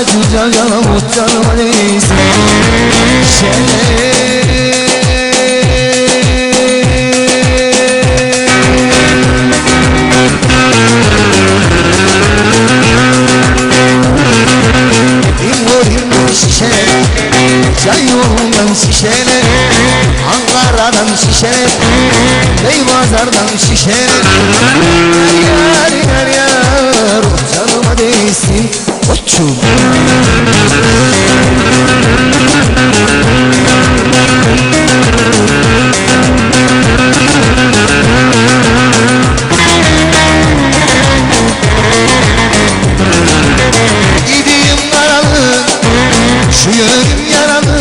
Yemeksiz yatmaz acı canım Canıma değsin İmur şişeler Çay yolundan şişeler Ankara'dan şişeler Beypazar'dan şişeler Yar yar yar yar Yönüm yaralı.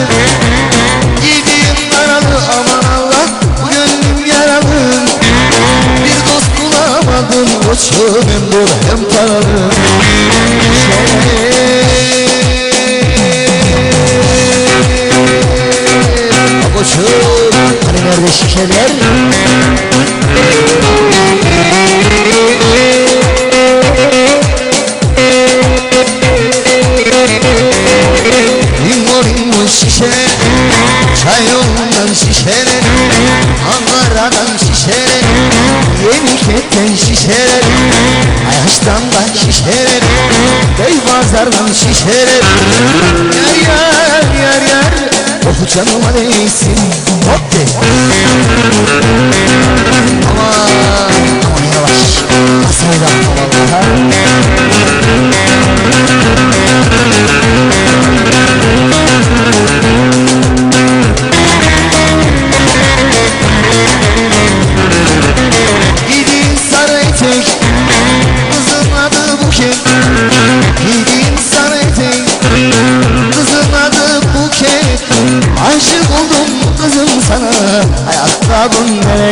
Gideyim karalı Aman Allah Bu gönlüm yaralı. Bir dost bulamadım Koçum hem dolu hem paralı Koçum Hani nerede şişeler yolundan şişeler Ankara'dan şişeler Yeniket'ten şişeler Ayaş'tan da şişeler Beypazar'dan şişeler Yar yar yar yar. Oh canıma değsin. Hop de. Aman സകുന്നേ